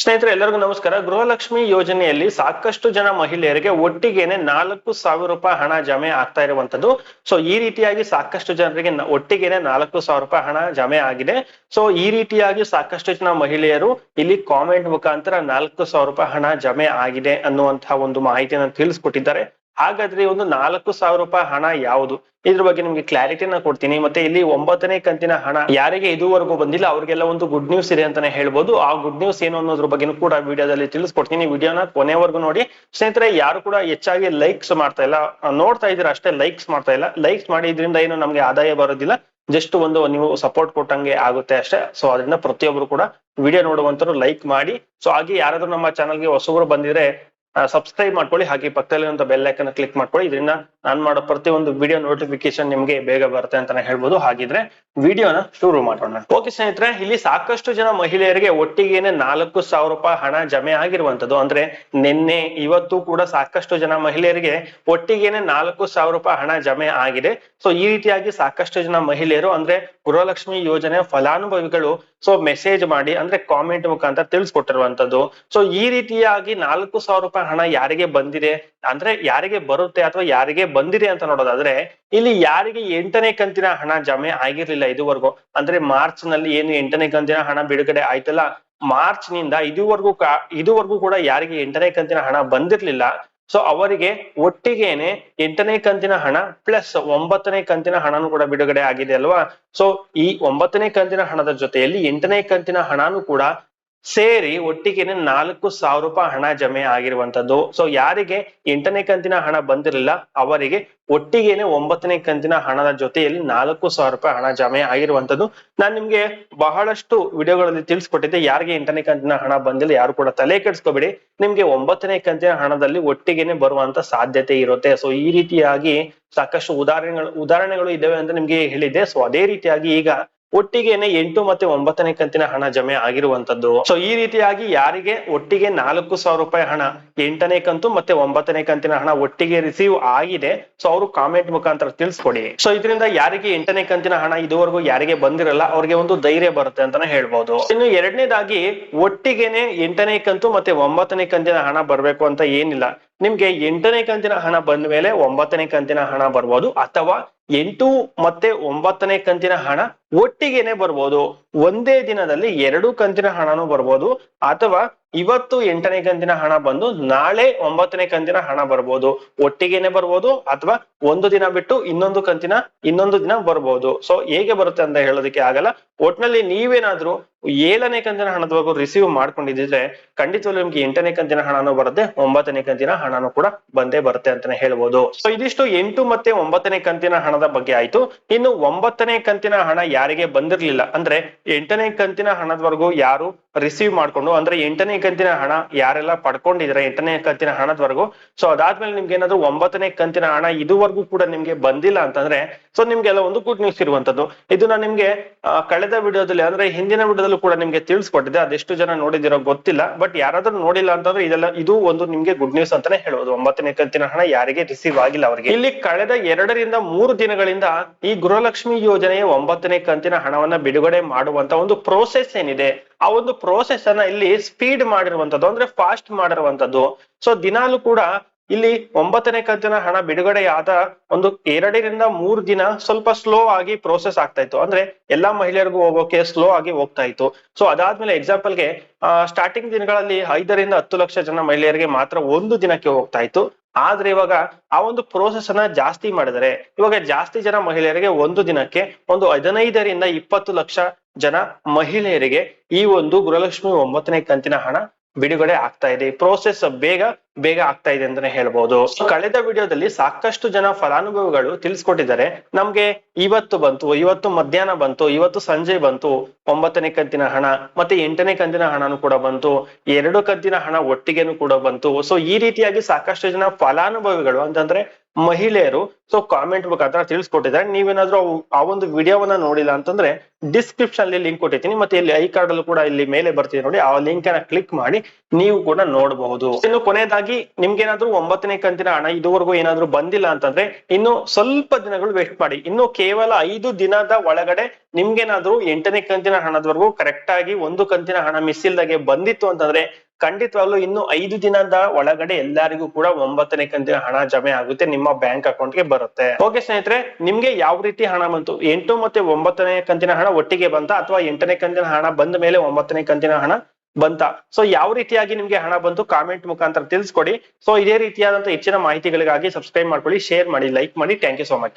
ಸ್ನೇಹಿತರೆ, ಎಲ್ಲರಿಗೂ ನಮಸ್ಕಾರ. ಗೃಹಲಕ್ಷ್ಮಿ ಯೋಜನೆಯಲ್ಲಿ ಸಾಕಷ್ಟು ಜನ ಮಹಿಳೆಯರಿಗೆ ಒಟ್ಟಿಗೆನೆ ನಾಲ್ಕು ಸಾವಿರ ರೂಪಾಯಿ ಹಣ ಜಮೆ ಆಗ್ತಾ ಇರುವಂತದ್ದು ಸೊ ಈ ರೀತಿಯಾಗಿ ಸಾಕಷ್ಟು ಜನರಿಗೆ ಒಟ್ಟಿಗೆನೆ ನಾಲ್ಕು ಸಾವಿರ ರೂಪಾಯಿ ಹಣ ಜಮೆ ಆಗಿದೆ. ಸೊ ಈ ರೀತಿಯಾಗಿ ಸಾಕಷ್ಟು ಜನ ಮಹಿಳೆಯರು ಇಲ್ಲಿ ಕಾಮೆಂಟ್ ಮುಖಾಂತರ ನಾಲ್ಕು ಸಾವಿರ ರೂಪಾಯಿ ಹಣ ಜಮೆ ಆಗಿದೆ ಅನ್ನುವಂತಹ ಒಂದು ಮಾಹಿತಿಯನ್ನು ತಿಳಿಸ್ಕೊಟ್ಟಿದ್ದಾರೆ. ಹಾಗಾದ್ರೆ ಒಂದು ನಾಲ್ಕು ಸಾವಿರ ರೂಪಾಯಿ ಹಣ ಯಾವುದು? ಇದ್ರ ಬಗ್ಗೆ ನಿಮ್ಗೆ ಕ್ಲಾರಿಟಿನ ಕೊಡ್ತೀನಿ. ಮತ್ತೆ ಇಲ್ಲಿ ಒಂಬತ್ತನೇ ಕಂತಿನ ಹಣ ಯಾರಿಗೆ ಇದುವರೆಗೂ ಬಂದಿಲ್ಲ, ಅವ್ರಿಗೆಲ್ಲ ಒಂದು ಗುಡ್ ನ್ಯೂಸ್ ಇದೆ ಅಂತಾನೆ ಹೇಳ್ಬೋದು. ಆ ಗುಡ್ ನ್ಯೂಸ್ ಏನು ಅನ್ನೋದ್ರ ಬಗ್ಗೆ ಕೂಡ ವಿಡಿಯೋದಲ್ಲಿ ತಿಳಿಸ್ಕೊಡ್ತೀನಿ. ವಿಡಿಯೋನ ಕೊನೆವರೆಗೂ ನೋಡಿ. ಸ್ನೇಹಿತರೆ, ಯಾರು ಕೂಡ ಹೆಚ್ಚಾಗಿ ಲೈಕ್ಸ್ ಮಾಡ್ತಾ ಇಲ್ಲ. ನೋಡ್ತಾ ಇದ್ರೆ ಅಷ್ಟೇ ಲೈಕ್ಸ್ ಮಾಡ್ತಾ ಇಲ್ಲ. ಲೈಕ್ಸ್ ಮಾಡಿ ಇದರಿಂದ ಏನು ನಮ್ಗೆ ಆದಾಯ ಬರೋದಿಲ್ಲ. ಜಸ್ಟ್ ಒಂದು ನೀವು ಸಪೋರ್ಟ್ ಕೊಟ್ಟಂಗೆ ಆಗುತ್ತೆ ಅಷ್ಟೇ. ಸೊ ಅದರಿಂದ ಪ್ರತಿಯೊಬ್ರು ಕೂಡ ವಿಡಿಯೋ ನೋಡುವಂತರು ಲೈಕ್ ಮಾಡಿ. ಸೊ ಹಾಗೆ ಯಾರಾದ್ರೂ ನಮ್ಮ ಚಾನಲ್ಗೆ ಹೊಸಬರು ಬಂದಿದ್ರೆ ಸಬ್ಸ್ಕ್ರೈಬ್ ಮಾಡ್ಕೊಳ್ಳಿ. ಹಾಗೆ ಪಕ್ಕದಲ್ಲಿರುವಂತ ಬೆಲ್ ಐಕನ್ ಕ್ಲಿಕ್ ಮಾಡ್ಕೊಳ್ಳಿ. ಇದರಿಂದ ನಾನು ಮಾಡೋ ಪ್ರತಿ ಒಂದು ವಿಡಿಯೋ ನೋಟಿಫಿಕೇಶನ್ ನಿಮ್ಗೆ ಬೇಗ ಬರುತ್ತೆ ಅಂತಾನೆ ಹೇಳ್ಬೋದು. ಹಾಗಿದ್ರೆ ವಿಡಿಯೋನ ಶುರು ಮಾಡೋಣ. ಓಕೆ ಸ್ನೇಹಿತರೆ, ಇಲ್ಲಿ ಸಾಕಷ್ಟು ಜನ ಮಹಿಳೆಯರಿಗೆ ಒಟ್ಟಿಗೆನೆ ನಾಲ್ಕು ಸಾವಿರ ರೂಪಾಯಿ ಹಣ ಜಮೆ ಆಗಿರುವಂತದ್ದು ಅಂದ್ರೆ ನಿನ್ನೆ, ಇವತ್ತು ಕೂಡ ಸಾಕಷ್ಟು ಜನ ಮಹಿಳೆಯರಿಗೆ ಒಟ್ಟಿಗೆನೆ ನಾಲ್ಕು ಸಾವಿರ ರೂಪಾಯಿ ಹಣ ಜಮೆ ಆಗಿದೆ. ಸೊ ಈ ರೀತಿಯಾಗಿ ಸಾಕಷ್ಟು ಜನ ಮಹಿಳೆಯರು, ಅಂದ್ರೆ ಗೃಹಲಕ್ಷ್ಮಿ ಯೋಜನೆ ಫಲಾನುಭವಿಗಳು ಸೊ ಮೆಸೇಜ್ ಮಾಡಿ, ಅಂದ್ರೆ ಕಾಮೆಂಟ್ ಮುಖಾಂತರ ತಿಳಿಸ್ಕೊಟ್ಟಿರುವಂತದ್ದು ಸೊ ಈ ರೀತಿಯಾಗಿ ನಾಲ್ಕು ಸಾವಿರ ರೂಪಾಯಿ ಹಣ ಯಾರಿಗೆ ಬಂದಿದೆ? ಅಂದ್ರೆ ಯಾರಿಗೆ ಬರುತ್ತೆ ಅಥವಾ ಯಾರಿಗೆ ಬಂದಿದೆ ಅಂತ ನೋಡೋದಾದ್ರೆ, ಇಲ್ಲಿ ಯಾರಿಗೆ ಎಂಟನೇ ಕಂತಿನ ಹಣ ಜಮೆ ಆಗಿರ್ಲಿಲ್ಲ ಇದುವರೆಗೂ, ಅಂದ್ರೆ ಮಾರ್ಚ್ನಲ್ಲಿ ಏನು ಎಂಟನೇ ಕಂತಿನ ಹಣ ಬಿಡುಗಡೆ ಆಯ್ತಲ್ಲ ಮಾರ್ಚ್ನಿಂದ ಇದುವರೆಗೂ ಇದುವರೆಗೂ ಕೂಡ ಯಾರಿಗೆ ಎಂಟನೇ ಕಂತಿನ ಹಣ ಬಂದಿರ್ಲಿಲ್ಲ, ಸೊ ಅವರಿಗೆ ಒಟ್ಟಿಗೆನೆ ಎಂಟನೇ ಕಂತಿನ ಹಣ ಪ್ಲಸ್ ಒಂಬತ್ತನೇ ಕಂತಿನ ಹಣನೂ ಕೂಡ ಬಿಡುಗಡೆ ಆಗಿದೆ ಅಲ್ವಾ? ಸೊ ಈ ಒಂಬತ್ತನೇ ಕಂತಿನ ಹಣದ ಜೊತೆಯಲ್ಲಿ ಎಂಟನೇ ಕಂತಿನ ಹಣನೂ ಕೂಡ ಸೇರಿ ಒಟ್ಟಿಗೆನೆ ನಾಲ್ಕು ಸಾವಿರ ರೂಪಾಯಿ ಹಣ ಜಮೆ ಆಗಿರುವಂತದ್ದು. ಸೊ ಯಾರಿಗೆ ಎಂಟನೇ ಕಂತಿನ ಹಣ ಬಂದಿರಲಿಲ್ಲ, ಅವರಿಗೆ ಒಟ್ಟಿಗೆನೆ ಒಂಬತ್ತನೇ ಕಂತಿನ ಹಣದ ಜೊತೆಯಲ್ಲಿ ನಾಲ್ಕು ಸಾವಿರ ರೂಪಾಯಿ ಹಣ ಜಮೆ ಆಗಿರುವಂತದ್ದು. ನಾನ್ ನಿಮ್ಗೆ ಬಹಳಷ್ಟು ವಿಡಿಯೋಗಳಲ್ಲಿ ತಿಳಿಸ್ಕೊಟ್ಟಿದ್ದೆ, ಯಾರಿಗೆ ಎಂಟನೇ ಕಂತಿನ ಹಣ ಬಂದಿಲ್ಲ, ಯಾರು ಕೂಡ ತಲೆ ಕೆಡಿಸ್ಕೋಬೇಡಿ. ನಿಮ್ಗೆ ಒಂಬತ್ತನೇ ಕಂತಿನ ಹಣದಲ್ಲಿ ಒಟ್ಟಿಗೆನೆ ಬರುವಂತ ಸಾಧ್ಯತೆ ಇರುತ್ತೆ. ಸೊ ಈ ರೀತಿಯಾಗಿ ಸಾಕಷ್ಟು ಉದಾಹರಣೆಗಳು ಉದಾಹರಣೆಗಳು ಇದಾವೆ ಅಂತ ನಿಮ್ಗೆ ಹೇಳಿದ್ದೆ. ಸೊ ಅದೇ ರೀತಿಯಾಗಿ ಈಗ ಒಟ್ಟಿಗೆನೆ ಎಂಟು ಮತ್ತೆ ಒಂಬತ್ತನೇ ಕಂತಿನ ಹಣ ಜಮೆ ಆಗಿರುವಂತದ್ದು. ಸೊ ಈ ರೀತಿಯಾಗಿ ಯಾರಿಗೆ ಒಟ್ಟಿಗೆ ನಾಲ್ಕು ಸಾವಿರ ರೂಪಾಯಿ ಹಣ, ಎಂಟನೇ ಕಂತು ಮತ್ತೆ ಒಂಬತ್ತನೇ ಕಂತಿನ ಹಣ ಒಟ್ಟಿಗೆ ರಿಸೀವ್ ಆಗಿದೆ ಸೊ ಅವರು ಕಾಮೆಂಟ್ ಮುಖಾಂತರ ತಿಳಿಸ್ಕೊಡಿ. ಸೊ ಇದರಿಂದ ಯಾರಿಗೆ ಎಂಟನೇ ಕಂತಿನ ಹಣ ಇದುವರೆಗೂ ಯಾರಿಗೆ ಬಂದಿರಲ್ಲ, ಅವ್ರಿಗೆ ಒಂದು ಧೈರ್ಯ ಬರುತ್ತೆ ಅಂತಾನೆ ಹೇಳ್ಬಹುದು ಇನ್ನು ಎರಡನೇದಾಗಿ, ಒಟ್ಟಿಗೆನೆ ಎಂಟನೇ ಕಂತು ಮತ್ತೆ ಒಂಬತ್ತನೇ ಕಂತಿನ ಹಣ ಬರ್ಬೇಕು ಅಂತ ಏನಿಲ್ಲ. ನಿಮ್ಗೆ ಎಂಟನೇ ಕಂತಿನ ಹಣ ಬಂದ ಮೇಲೆ ಒಂಬತ್ತನೇ ಕಂತಿನ ಹಣ ಬರ್ಬೋದು, ಅಥವಾ ಎಂಟು ಮತ್ತೆ ಒಂಬತ್ತನೇ ಕಂತಿನ ಹಣ ಒಟ್ಟಿಗೆನೆ ಬರ್ಬೋದು. ಒಂದೇ ದಿನದಲ್ಲಿ ಎರಡು ಕಂತಿನ ಹಣನೂ ಬರ್ಬೋದು, ಅಥವಾ ಇವತ್ತು ಎಂಟನೇ ಕಂತಿನ ಹಣ ಬಂದು ನಾಳೆ ಒಂಬತ್ತನೇ ಕಂತಿನ ಹಣ ಬರ್ಬೋದು. ಒಟ್ಟಿಗೆನೆ ಬರ್ಬೋದು ಅಥವಾ ಒಂದು ದಿನ ಬಿಟ್ಟು ಇನ್ನೊಂದು ಕಂತಿನ ಇನ್ನೊಂದು ದಿನ ಬರ್ಬೋದು. ಸೊ ಹೇಗೆ ಬರುತ್ತೆ ಅಂತ ಹೇಳೋದಕ್ಕೆ ಆಗಲ್ಲ. ಒಟ್ನಲ್ಲಿ ನೀವೇನಾದ್ರೂ ಏಳನೇ ಕಂತಿನ ಹಣದವರೆಗೂ ರಿಸೀವ್ ಮಾಡ್ಕೊಂಡಿದ್ರೆ ಖಂಡಿತವಾಗ್ಲೂ ನಿಮ್ಗೆ ಎಂಟನೇ ಕಂತಿನ ಹಣನೂ ಬರುತ್ತೆ, ಒಂಬತ್ತನೇ ಕಂತಿನ ಹಣನೂ ಕೂಡ ಬಂದೇ ಬರುತ್ತೆ ಅಂತಾನೆ ಹೇಳ್ಬೋದು. ಸೊ ಇದಿಷ್ಟು ಎಂಟು ಮತ್ತೆ ಒಂಬತ್ತನೇ ಕಂತಿನ ಹಣದ ಬಗ್ಗೆ ಆಯ್ತು. ಇನ್ನು ಒಂಬತ್ತನೇ ಕಂತಿನ ಹಣ ಯಾರಿಗೆ ಬಂದಿರ್ಲಿಲ್ಲ ಅಂದ್ರೆ ಎಂಟನೇ ಕಂತಿನ ಹಣದವರೆಗೂ ಯಾರು ರಿಸೀವ್ ಮಾಡ್ಕೊಂಡು, ಅಂದ್ರೆ ಎಂಟನೇ ಕಂತಿನ ಹಣ ಯಾರೆಲ್ಲ ಪಡ್ಕೊಂಡಿದ್ರೆ ಎಂಟನೇ ಕಂತಿನ ಹಣದವರೆಗೂ. ಸೊ ಅದಾದ್ಮೇಲೆ ನಿಮ್ಗೆ ಏನಾದ್ರು ಒಂಬತ್ತನೇ ಕಂತಿನ ಹಣ ಇದುವರೆಗೂ ಕೂಡ ನಿಮ್ಗೆ ಬಂದಿಲ್ಲ ಅಂತಂದ್ರೆ ಸೊ ನಿಮ್ಗೆಲ್ಲ ಒಂದು ಗುಡ್ ನ್ಯೂಸ್ ಇರುವಂತದ್ದು. ಇದು ನಾನು ನಿಮ್ಗೆ ಕಳೆದ ವಿಡಿಯೋದಲ್ಲಿ ಅಂದ್ರೆ ಹಿಂದಿನ ವಿಡಿಯೋದಲ್ಲೂ ಕೂಡ ನಿಮ್ಗೆ ತಿಳಿಸ್ಕೊಟ್ಟಿದೆ ಅದೆಷ್ಟು ಜನ ನೋಡಿದಿರೋ ಗೊತ್ತಿಲ್ಲ. ಬಟ್ ಯಾರಾದ್ರೂ ನೋಡಿಲ್ಲ ಅಂತಂದ್ರೆ ಇದೆಲ್ಲ, ಇದು ಒಂದು ನಿಮ್ಗೆ ಗುಡ್ ನ್ಯೂಸ್ ಅಂತಾನೆ ಹೇಳೋದು ಒಂಬತ್ತನೇ ಕಂತಿನ ಹಣ ಯಾರಿಗೆ ರಿಸೀವ್ ಆಗಿಲ್ಲ ಅವರಿಗೆ. ಇಲ್ಲಿ ಕಳೆದ ಎರಡರಿಂದ ಮೂರು ದಿನಗಳಿಂದ ಈ ಗೃಹಲಕ್ಷ್ಮಿ ಯೋಜನೆಯ ಒಂಬತ್ತನೇ ಕಂತಿನ ಹಣವನ್ನ ಬಿಡುಗಡೆ ಮಾಡುವಂತ ಒಂದು ಪ್ರೋಸೆಸ್ ಏನಿದೆ, ಆ ಒಂದು ಪ್ರೋಸೆಸ್ ಅನ್ನ ಇಲ್ಲಿ ಸ್ಪೀಡ್ ಮಾಡಿರುವಂತದ್ದು ಅಂದ್ರೆ ಫಾಸ್ಟ್ ಮಾಡಿರುವಂತದ್ದು ಸೊ ದಿನಾಲು ಕೂಡ ಇಲ್ಲಿ ಒಂಬತ್ತನೇ ಕಂತಿನ ಹಣ ಬಿಡುಗಡೆ ಆದ ಒಂದು ಎರಡರಿಂದ ಮೂರು ದಿನ ಸ್ವಲ್ಪ ಸ್ಲೋ ಆಗಿ ಪ್ರೋಸೆಸ್ ಆಗ್ತಾ ಇತ್ತು. ಅಂದ್ರೆ ಎಲ್ಲಾ ಮಹಿಳೆಯರಿಗೂ ಹೋಗೋಕೆ ಸ್ಲೋ ಆಗಿ ಹೋಗ್ತಾ ಇತ್ತು. ಸೊ ಅದಾದ್ಮೇಲೆ ಎಕ್ಸಾಂಪಲ್ಗೆ ಸ್ಟಾರ್ಟಿಂಗ್ ದಿನಗಳಲ್ಲಿ ಐದರಿಂದ ಹತ್ತು ಲಕ್ಷ ಜನ ಮಹಿಳೆಯರಿಗೆ ಮಾತ್ರ ಒಂದು ದಿನಕ್ಕೆ ಹೋಗ್ತಾ ಇತ್ತು. ಆದ್ರೆ ಇವಾಗ ಆ ಒಂದು ಪ್ರೋಸೆಸ್ ಅನ್ನ ಜಾಸ್ತಿ ಮಾಡಿದರೆ, ಇವಾಗ ಜಾಸ್ತಿ ಜನ ಮಹಿಳೆಯರಿಗೆ ಒಂದು ದಿನಕ್ಕೆ ಒಂದು ಹದಿನೈದರಿಂದ ಇಪ್ಪತ್ತು ಲಕ್ಷ ಜನ ಮಹಿಳೆಯರಿಗೆ ಈ ಒಂದು ಗೃಹಲಕ್ಷ್ಮಿ ಒಂಬತ್ತನೇ ಕಂತಿನ ಹಣ ಬಿಡುಗಡೆ ಆಗ್ತಾ ಇದೆ. ಪ್ರೋಸೆಸ್ ಬೇಗ ಬೇಗ ಆಗ್ತಾ ಇದೆ ಅಂತಾನೆ ಹೇಳ್ಬಹುದು ಕಳೆದ ವಿಡಿಯೋದಲ್ಲಿ ಸಾಕಷ್ಟು ಜನ ಫಲಾನುಭವಿಗಳು ತಿಳಿಸ್ಕೊಟ್ಟಿದ್ದಾರೆ. ನಮ್ಗೆ ಇವತ್ತು ಬಂತು, ಇವತ್ತು ಮಧ್ಯಾಹ್ನ ಬಂತು, ಇವತ್ತು ಸಂಜೆ ಬಂತು, ಒಂಬತ್ತನೇ ಕಂತಿನ ಹಣ, ಮತ್ತೆ ಎಂಟನೇ ಕಂತಿನ ಹಣನೂ ಕೂಡ ಬಂತು, ಎರಡು ಕಂತಿನ ಹಣ ಒಟ್ಟಿಗೆನೂ ಕೂಡ ಬಂತು. ಸೊ ಈ ರೀತಿಯಾಗಿ ಸಾಕಷ್ಟು ಜನ ಫಲಾನುಭವಿಗಳು ಅಂತಂದ್ರೆ ಮಹಿಳೆಯರು ಸೊ ಕಾಮೆಂಟ್ ಮುಖಾಂತರ ತಿಳಿಸ್ಕೊಟ್ಟಿದ್ದಾರೆ. ನೀವೇನಾದ್ರೂ ಆ ಒಂದು ವಿಡಿಯೋವನ್ನ ನೋಡಿಲ್ಲ ಅಂತಂದ್ರೆ ಡಿಸ್ಕ್ರಿಪ್ಷನ್ ಅಲ್ಲಿ ಲಿಂಕ್ ಕೊಟ್ಟಿದ್ದೀನಿ ಮತ್ತೆ ಇಲ್ಲಿ ಐ ಕಾರ್ಡ್ ಅಲ್ಲೂ ಕೂಡ ಇಲ್ಲಿ ಮೇಲೆ ಬರ್ತಿದೆ ನೋಡಿ. ಆ ಲಿಂಕ್ ಅನ್ನ ಕ್ಲಿಕ್ ಮಾಡಿ ನೀವು ಕೂಡ ನೋಡಬಹುದು. ಇನ್ನು ಕೊನೆಯದಾಗಿ ನಿಮ್ಗೇನಾದ್ರೂ ಒಂಬತ್ತನೇ ಕಂತಿನ ಹಣ ಇದುವರೆಗೂ ಏನಾದ್ರೂ ಬಂದಿಲ್ಲ ಅಂತಂದ್ರೆ ಇನ್ನು ಸ್ವಲ್ಪ ದಿನಗಳು ವೇಸ್ಟ್ ಮಾಡಿ. ಇನ್ನು ಕೇವಲ ಐದು ದಿನದ ಒಳಗಡೆ ನಿಮ್ಗೇನಾದ್ರೂ ಎಂಟನೇ ಕಂತಿನ ಹಣದವರೆಗೂ ಕರೆಕ್ಟ್ ಆಗಿ ಒಂದು ಕಂತಿನ ಹಣ ಮಿಸ್ ಇಲ್ದಾಗೆ ಬಂದಿತ್ತು ಅಂತಂದ್ರೆ ಖಂಡಿತವಾಗ್ಲೂ ಇನ್ನು ಐದು ದಿನದ ಒಳಗಡೆ ಎಲ್ಲರಿಗೂ ಕೂಡ ಒಂಬತ್ತನೇ ಕಂತಿನ ಹಣ ಜಮೆ ಆಗುತ್ತೆ, ನಿಮ್ಮ ಬ್ಯಾಂಕ್ ಅಕೌಂಟ್ಗೆ ಬರುತ್ತೆ. ಓಕೆ ಸ್ನೇಹಿತರೆ, ನಿಮ್ಗೆ ಯಾವ ರೀತಿ ಹಣ ಬಂತು? ಎಂಟು ಮತ್ತೆ ಒಂಬತ್ತನೇ ಕಂತಿನ ಹಣ ಒಟ್ಟಿಗೆ ಬಂತ ಅಥವಾ ಎಂಟನೇ ಕಂತಿನ ಹಣ ಬಂದ ಮೇಲೆ ಒಂಬತ್ತನೇ ಕಂತಿನ ಹಣ ಬಂತ? ಸೊ ಯಾವ ರೀತಿಯಾಗಿ ನಿಮ್ಗೆ ಹಣ ಬಂತು ಕಾಮೆಂಟ್ ಮುಖಾಂತರ ತಿಳಿಸ್ಕೊಡಿ. ಸೊ ಇದೇ ರೀತಿಯಾದಂತಹ ಹೆಚ್ಚಿನ ಮಾಹಿತಿಗಳಿಗಾಗಿ ಸಬ್ಸ್ಕ್ರೈಬ್ ಮಾಡ್ಕೊಳ್ಳಿ ಶೇರ್ ಮಾಡಿ ಲೈಕ್ ಮಾಡಿ. Thank you so much